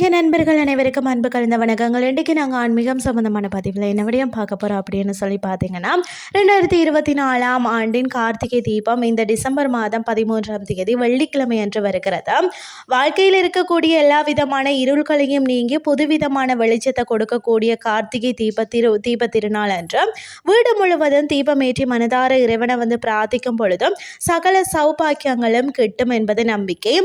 ஆன்மீக நண்பர்கள் அனைவருக்கும் அன்பு கலந்த வணக்கங்கள். இன்றைக்கு நாங்கள் ஆன்மீகம் சம்பந்தமான பதிவில் என்ன விடையும் பார்க்க போகிறோம் அப்படின்னு சொல்லி பார்த்தீங்கன்னா ரெண்டாயிரத்தி இருபத்தி நாலாம் ஆண்டின் கார்த்திகை தீபம் இந்த டிசம்பர் மாதம் பதிமூன்றாம் தேதி வெள்ளிக்கிழமை அன்று வருகிறது. வாழ்க்கையில் இருக்கக்கூடிய எல்லா விதமான இருள்களையும் நீங்கி புதுவிதமான வெளிச்சத்தை கொடுக்கக்கூடிய கார்த்திகை தீப திரு தீப திருநாள் அன்று வீடு முழுவதும் தீபமேற்றி மனதார இறைவனை வந்து பிரார்த்திக்கும் பொழுதும் சகல சௌபாக்கியங்களும் கிட்டும் என்பது நம்பிக்கை.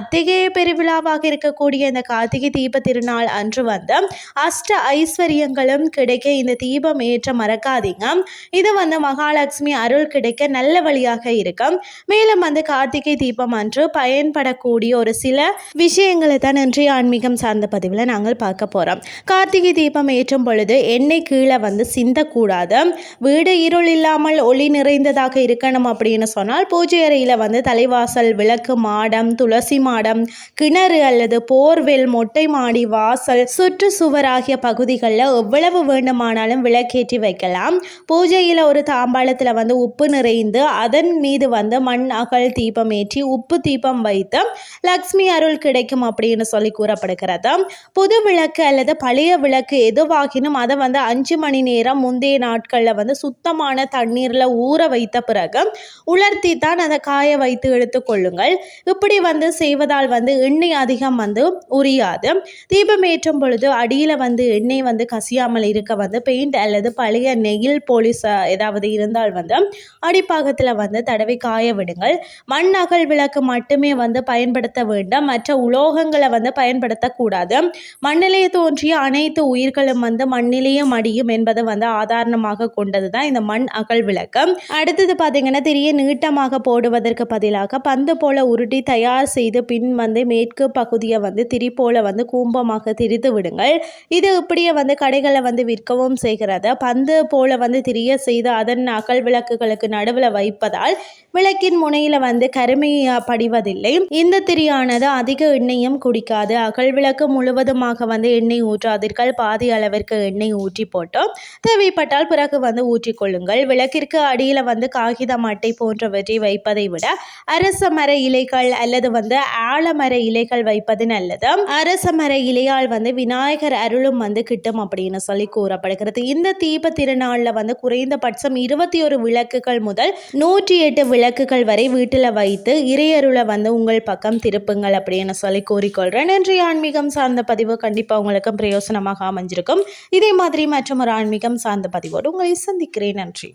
அத்தகைய பெருவிழாவாக இருக்கக்கூடிய இந்த கார்த்திகை தீப திருநாள் அன்று வந்து அஷ்ட ஐஸ்வர்யங்களும் கிடைக்க இந்த தீபம் ஏற்ற மறக்காதீங்க. இது வந்து மகாலட்சுமி அருள் கிடைக்க நல்ல வழியாக இருக்கும் மேலும் வந்து கார்த்திகை தீபம் அன்று பயன்படக்கூடிய ஒரு சில விஷயங்களை தான் இன்றைய ஆன்மீகம் சார்ந்த பதிவில் நாங்கள் பார்க்க போகிறோம் கார்த்திகை தீபம் ஏற்றும் பொழுது எண்ணெய் கீழே வந்து சிந்தக்கூடாது. வீடு இருள் இல்லாமல் ஒளி நிறைந்ததாக இருக்கணும் அப்படின்னு சொன்னால் பூஜை அறையில் வந்து தலைவாசல் விளக்கு மாடம் துளசி மாடம் கிணறு அல்லது போர்வெல் மொட்டை மாடி வாசல் சுற்று சுவராகிய பகுதிகளில் எவ்வளவு வேண்டுமானாலும் விளக்கேற்றி வைக்கலாம். பூஜையில் ஒரு தாம்பாளத்தில் வந்து உப்பு நிறைந்து அதன் மீது வந்து மண் அகல் தீபம் ஏற்றி உப்பு தீபம் வைத்து லக்ஷ்மி அருள் கிடைக்கும் அப்படின்னு சொல்லி கூறப்படுகிறது. புது விளக்கு அல்லது பழைய விளக்கு எதுவாகினும் அதை வந்து அஞ்சு மணி நேரம் முந்தைய நாட்களில் வந்து சுத்தமான தண்ணீரில் ஊற வைத்த பிறகு உலர்த்தி தான் அதை காய வைத்து எடுத்துக்கொள்ளுங்கள் இப்படி வந்து செய்வதால் வந்து எண்ணெய் அதிகம் வந்து உரியாது. தீபம் ஏற்றும் பொழுது அடியில் வந்து எண்ணெய் வந்து கசியாமல் இருக்க வந்து பெயிண்ட் அல்லது பழைய நெயில் போலீஸ் ஏதாவது இருந்தால் வந்து அடிப்பாகத்தில் வந்து தடவை காய விடுங்கள். மண் அகல் விளக்கு மட்டுமே வந்து பயன்படுத்த வேண்டும். மற்ற உலோகங்களை வந்து பயன்படுத்தக்கூடாது மண்ணிலே தோன்றிய அனைத்து உயிர்களும் வந்து மண்ணிலேயே மடியும் என்பதை வந்து ஆதாரணமாக கொண்டது தான் இந்த மண் அகல் விளக்கு. அடுத்தது பார்த்தீங்கன்னா தெரிய நீட்டமாக போடுவதற்கு பதிலாக பந்து போல உருட்டி தயார் செய்து பின் வந்து மேற்கு பகுதியை வந்து திரி போல வந்து கூம்பமாக திரித்து விடுங்கள். இது இப்படியே வந்து கடைகளை வந்து விற்கவும் செய்கிறது. பந்து போல வந்து திரிய செய்து அதன் அகல் விளக்குகளுக்கு நடுவில் வைப்பதால் விளக்கின் முனையில் வந்து கருமை படிவதில்லை. இந்த திரியானது அதிக எண்ணெயும் குடிக்காது. அகல் விளக்கு முழுவதுமாக வந்து எண்ணெய் ஊற்றாதீர்கள். பாதி அளவிற்கு எண்ணெய் ஊற்றி போட்டோம். தேவைப்பட்டால் பிறகு வந்து ஊற்றிக்கொள்ளுங்கள் விளக்கிற்கு அடியில் வந்து காகிதம் அட்டை போன்றவற்றை வைப்பதை விட அரச மர இலைகள் அல்லது வந்து ஆலமர இலைகள் வைப்பது நல்லது. அரச மர இலையால் வந்து விநாயகர் அருளும் வந்து கிட்டும் அப்படின்னு சொல்லி கூறப்படுகிறது. இந்த தீப திருநாளில் வந்து குறைந்தபட்சம் இருபத்தி ஒரு விளக்குகள் முதல் நூற்றி எட்டு விளக்குகள் வரை வீட்டில் வைத்து இறையருளை வந்து உங்கள் பக்கம் திருப்புங்கள் அப்படின்னு சொல்லி கூறிக்கொள்கிறேன் இன்றைய ஆன்மீகம் சார்ந்த பதிவு கண்டிப்பாக உங்களுக்கும் பிரயோசனமாக அமைஞ்சிருக்கும். இதே மாதிரி மற்றும் ஒரு ஆன்மீகம் சார்ந்த பதிவோடு உங்களை சந்திக்கிறேன். நன்றி.